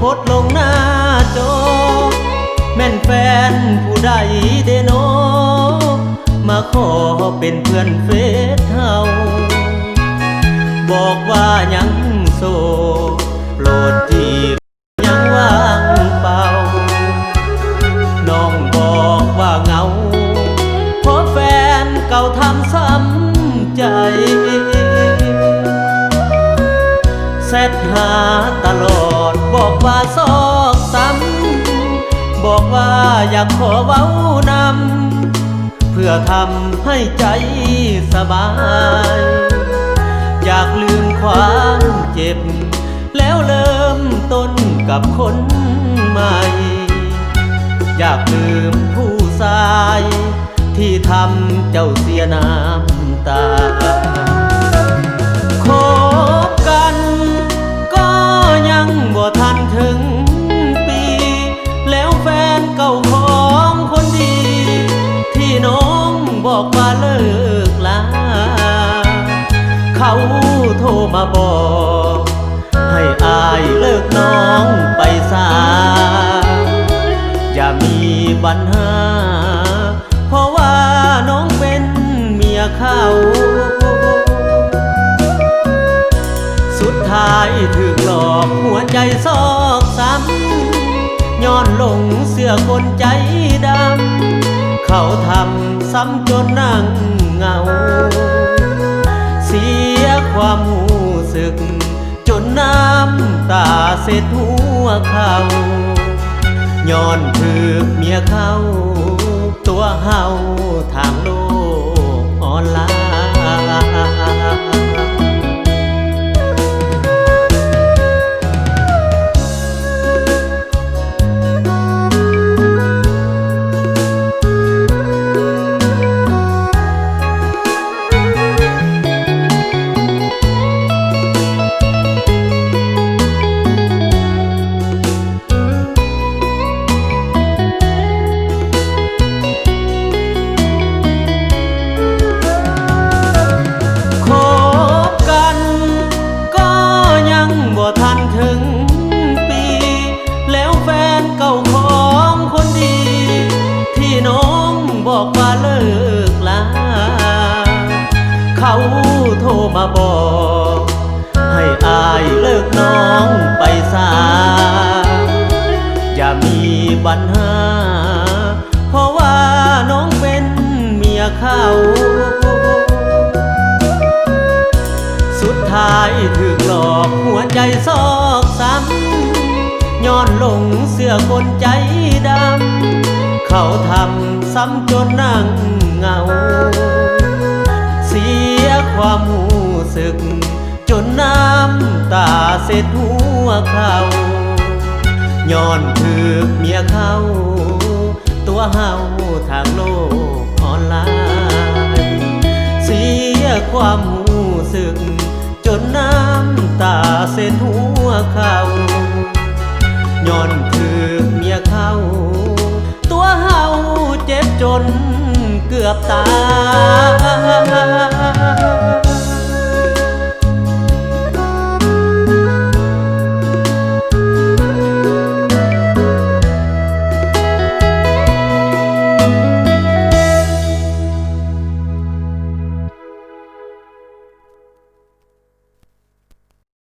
โพดลงหน้าจอ แม่นแฟนผู้ใดเดโน มาขอเป็นเพื่อนเฟซเฮาบอกว่ายังโสดโปรดจีบยังว่างเปล่า น้องบอกว่าเงาเพราะแฟนเก่าทำซ้ำใจเซตหาตลอด บอกว่าซอกซ้ำบอกว่าอยากขอเว้านำเพื่อทำให้ใจสบาย อยากลืมความเจ็บ แล้วเริ่มต้นกับคนใหม่ อยากลืมผู้ชาย ที่ทำเจ้าเสียน้ำ บอกว่าเลิกลา เขาโทรมาบอก ให้อายเลิกน้องไปซาอย่ามีปัญหา เพราะว่าน้องเป็นเมียเขา สุดท้ายถึกหลอกหัวใจซอกซ้ำย้อนหลงเสื้อคนใจดำ เขาทำ ซ้ำจนนั่งเหงา เสียความหูสึก จนน้ำตาเสร็จหัวเขาย้อนถึกเมียเขา ตัวเฮาทางโลก มาบอก ให้อายเลิกน้องไปซาอย่ามีปัญหา เพราะว่าน้องเป็นเมียเขาสุดท้ายถึกหลอกหัวใจซอกซ้ำย้อนลงเสื้อคนใจดำ เขาทำซ้ำจนนั่งเหงา เสร็จหัวเขาย้อนถึกเมียเขา ตัวเฮาทางโลกออนไลน์เสียความหูสึก จนน้ำตาเส้นหัวเขาย้อนถึกเมียเขา ตัวเฮาเจ็บจนเกือบตาย